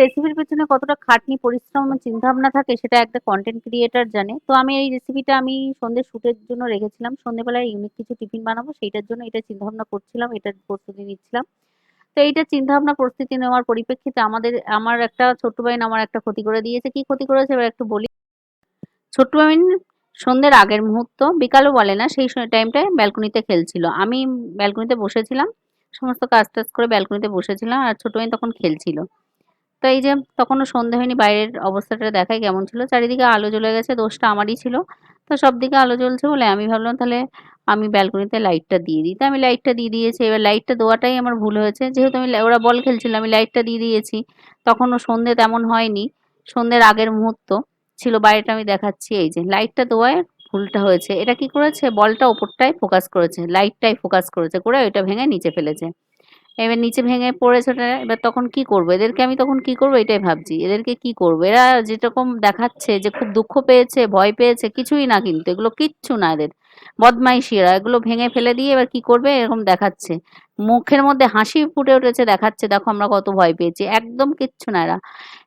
রেসিপির পেছনে কতটা খাটনি, পরিশ্রম চিন্তা ভাবনা থাকে সেটা একটা কন্টেন্ট ক্রিয়েটার জানে। তো আমি এই রেসিপিটা আমি সন্ধ্যে শুটের জন্য রেখেছিলাম। সন্ধ্যেবেলায় ইউনিক কিছু টিফিন বানাবো, সেইটার জন্য এটা চিন্তা ভাবনা করছিলাম, এটার প্রস্তুতি নিচ্ছিলাম। তো এইটা চিন্তা ভাবনা প্রস্তুতি নেওয়ার পরিপ্রেক্ষিতে আমাদের, আমার একটা ছোট্ট বাইন আমার একটা ক্ষতি করে দিয়েছে। কি ক্ষতি করেছে? এবার একটু বলি। ছোট্ট বাইন সন্ধ্যের আগের মুহূর্ত, বিকালও বলে না, সেই টাইমটায় ব্যালকনিতে খেলছিল। আমি ব্যালকনিতে বসেছিলাম, সমস্ত কাজ টাজ করে ব্যালকনিতে বসেছিলাম আর ছোট বাইন তখন খেলছিল। তো এই যে তখনও সন্ধে হয়নি, বাইরের অবস্থাটা দেখায় কেমন ছিল। চারিদিকে আলো জ্বলে গেছে, দোষটা আমারই ছিল। তো সব দিকে আলো জ্বলছে বলে আমি ভাবলাম তাহলে আমি ব্যালকনিতে লাইটটা দিয়ে দিই। তো আমি লাইটটা দিয়ে দিয়েছি। এবার লাইটটা দেওয়াটাই আমার ভুল হয়েছে। যেহেতু আমি ওরা বল খেলছিল, আমি লাইটটা দিয়ে দিয়েছি। তখনও সন্ধে তেমন হয়নি। সন্ধ্যের আগের মুহূর্ত ছিল, বাইরেটা আমি দেখাচ্ছি। এই যে লাইটটা দেওয়ায় ভুলটা হয়েছে। এটা কি করেছে? বলটা ওপরটাই ফোকাস করেছে। লাইটটাই ফোকাস করেছে, করে ওইটা ভেঙে নিচে ফেলেছে। এবার নিচে ভেঙে পড়েছে ওটা, এবার তখন কি করব? এদেরকে আমি তখন কি করব? এটাই ভাবছি। এদেরকে কি করব? এরা যেরকম দেখাচ্ছে যে খুব দুঃখ পেয়েছে, ভয় পেয়েছে, কিছুই না কিন্তু, এগুলো কিচ্ছু না এদের। বদমাইশি এরা এগুলো ভেঙে ফেলে দিয়ে এবার কি করবে? এরকম দেখাচ্ছে। মুখের মধ্যে হাসি ফুটে উঠেছে, দেখাচ্ছে, দেখো আমরা কত ভয় পেয়েছি। একদম কিচ্ছু না এরা।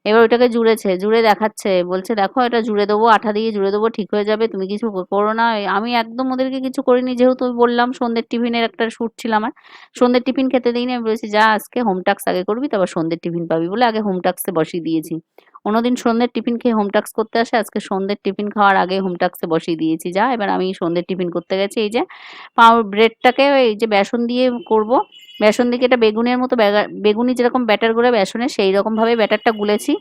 এবার ওটাকে জুড়েছে, জুড়ে দেখাচ্ছে, বলছে, দেখো, এটা জুড়ে দেবো, আঠা দিয়ে জুড়ে দেবো, ঠিক হয়ে যাবে, তুমি কিছু করো না। আমি একদম ওদেরকে কিছু করিনি, যেহেতু বললাম, সন্ধ্যের টিফিনের একটা শ্যুট ছিল আমার। সন্ধ্যের টিফিন খেতে দিইনি, আমি বলেছি, যা, আজকে হোম টাক্স আগে করবি, তারপর সন্ধ্যের টিফিন পাবি বলে আগে হোম টাক্সে বসিয়ে দিয়েছি। অন্যদিন সন্ধ্যের টিফিন খেয়ে হোমটাক্স করতে আসে। আজকে সন্ধ্যের টিফিন খাওয়ার আগে হোমটাক্সে বসিয়ে দিয়েছি। যা, এবার আমি সন্ধ্যের টিফিন করতে গেছি। এই যে পাউ ব্রেডটাকে এই যে বেসন দিয়ে করব। বেসন দিকে এটা বেগুনের মতো বেগুনি যেরকম ব্যাটার করে বেসনে সেই রকমভাবে ব্যাটারটা গুলেছি।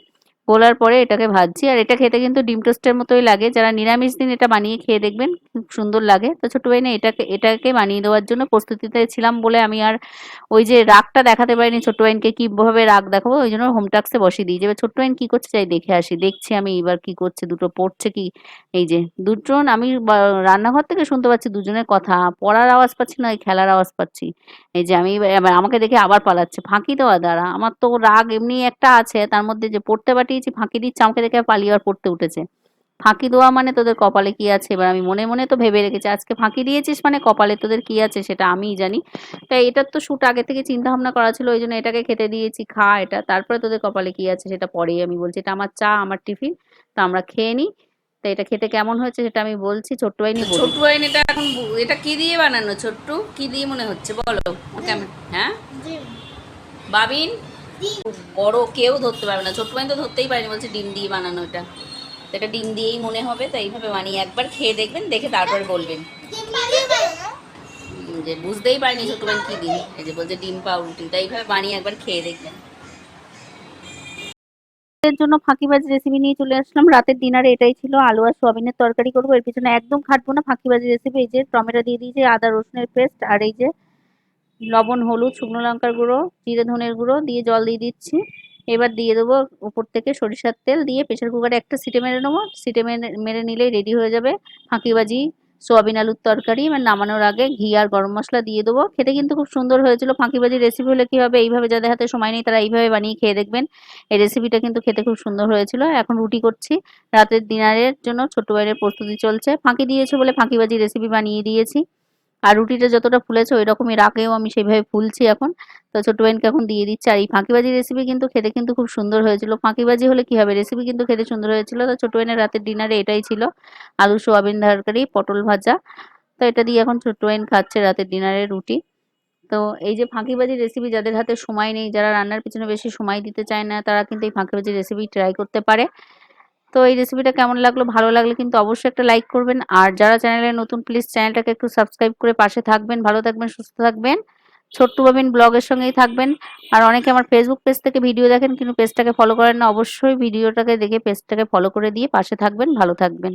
গোলার পরে এটাকে ভাজছি। আর এটা খেতে কিন্তু ডিম টোস্টের মতোই লাগে। যারা নিরামিষ দিন এটা বানিয়ে খেয়ে দেখবেন, খুব সুন্দর লাগে। তো ছোটো ভাই না এটাকে এটাকে বানিয়ে দেওয়ার জন্য প্রস্তুতিতে ছিলাম বলে আমি আর ওই যে রাগটা দেখাতে পারিনি ছোট্ট আইনকে কীভাবে রাগ দেখাবো, ওই জন্য হোম টাক্সে বসিয়ে দিই। এবার ছোট্ট আইন কী করছে চাই দেখে আসি। দেখছি আমি এবার কি করছে, দুটো পড়ছে কি? এই যে দুজন, আমি রান্নাঘর থেকে শুনতে পাচ্ছি দুজনের কথা। পড়ার আওয়াজ পাচ্ছি না খেলার আওয়াজ পাচ্ছি। এই যে আমি আমাকে দেখে আবার পালাচ্ছে। ফাঁকি দেওয়া দ্বারা। আমার তো রাগ এমনি একটা আছে, তার মধ্যে যে পড়তে পাঠিয়েছি ফাঁকি দিচ্ছে আমাকে দেখে পালিয়ে আর পড়তে উঠেছে। ফাঁকি দেওয়া মানে তোদের কপালে কি আছে? এবার আমি মনে মনে তো ভেবে রেখেছি আজকে ফাঁকি দিয়েছিস মানে কপালে তোদের কি আছে সেটা আমিই জানি। তাই এটার তো শ্যুট আগে থেকে চিন্তা ভাবনা করা ছিল ওই জন্য এটাকে খেতে দিয়েছি খা এটা তারপরে তোদের কপালে কি আছে সেটা পরেই আমি বলছি এটা আমার চা আমার টিফিন তো আমরা খেয়ে নিই। তো এটা খেতে কেমন হয়েছে সেটা আমি বলছি ছোট্ট আইনি ছোট্ট আইন এটা এখন এটা কি দিয়ে বানানো ছোট্টু? কি দিয়ে মনে হচ্ছে বলো? কেমন? হ্যাঁ? বাবিন? বড় কেউ ধরতে পারবে না, ছোট্ট আইন তো ধরতেই পারেনি, বলছে ডিম দিয়ে বানানো এটা। এটা ডিম দিয়েই মনে হবে, তো এইভাবে বানিয়ে একবার খেয়ে দেখবেন, দেখে তারপরে বলবেন। যে বুঝতেই পারিনি ছোট বোন কি দিন। এই যে বলছে ডিম, পাউরুটি তাই এইভাবে বানিয়ে একবার খেয়ে দেখবেন। এর জন্য ফাঁকিবাজি রেসিপি নিয়ে চলে আসলাম। রাতের ডিনারে এটাই ছিল, আলু আর সোয়াবিনের তরকারি করব। এর পিছনে একদম খাটবো না ফাঁকিবাজি রেসিপি এই যে টমেটো দিয়ে দিয়েছি, আদা রসুনের পেস্ট আর এই যে লবণ, হলুদ, শুকনো লঙ্কার গুঁড়ো, জিরে, ধনের গুঁড়ো দিয়ে জল দিয়ে দিচ্ছি। এবার দিয়ে দেবো উপর থেকে সরিষার তেল দিয়ে প্রেশার কুকারে একটা সিটে মেরে নেব। সিটে মেরে মেরে নিলেই রেডি হয়ে যাবে ফাঁকিবাজি, সোয়াবিন আলুর তরকারি। এবার নামানোর আগে ঘি আর গরম মশলা দিয়ে দেবো। খেতে কিন্তু খুব সুন্দর হয়েছিল ফাঁকিবাজি রেসিপি হলে কী হবে? এইভাবে যাদের হাতে সময় নেই তারা এইভাবে বানিয়ে খেয়ে দেখবেন। এই রেসিপিটা কিন্তু খেতে খুব সুন্দর হয়েছিল। এখন রুটি করছি। রাতের ডিনারের জন্য ছোট্ট বাইরের প্রস্তুতি চলছে। ফাঁকি দিয়েছে বলে ফাঁকিবাজি রেসিপি বানিয়ে দিয়েছি। আর রুটিটা যতটা ফুলেছে ওই রকমই রাগেও আমি সেইভাবে ফুলছি এখন। তো ছোট বোনকে এখন দিয়ে দিচ্ছি। আর এই ফাঁকিবাজি রেসিপি কিন্তু খেতে কিন্তু খুব সুন্দর হয়েছিল। ফাঁকিবাজি হলে কি হবে? রেসিপি কিন্তু খেতে সুন্দর হয়েছিল। তো ছোট বোনের রাতের ডিনারে এটাই ছিল। আলু, সোয়াবিন, তরকারি, পটল ভাজা। তো এটা দিয়ে এখন ছোট বোন খাচ্ছে রাতের ডিনারে রুটি। তো এই যে ফাঁকিবাজি রেসিপি যাদের হাতে সময় নেই, যারা রান্নার পিছনে বেশি সময় দিতে চায় না, তারা কিন্তু এই ফাঁকিবাজি রেসিপি ট্রাই করতে পারে। তো এই রেসিপিটা কেমন লাগল? ভালো লাগলে কিন্তু অবশ্যই একটা লাইক করবেন। আর যারা চ্যানেলে নতুন প্লিজ চ্যানেলটাকে একটু সাবস্ক্রাইব করে পাশে থাকবেন। ভালো থাকবেন, সুস্থ থাকবেন। ছোট্টু বাবিন ব্লগের সঙ্গেই থাকবেন। আর অনেকে আমার ফেসবুক পেজ থেকে ভিডিও দেখেন, কিন্তু পেজটাকে ফলো করেন না। অবশ্যই ভিডিওটাকে দেখে পেজটাকে ফলো করে দিয়ে পাশে থাকবেন। ভালো থাকবেন।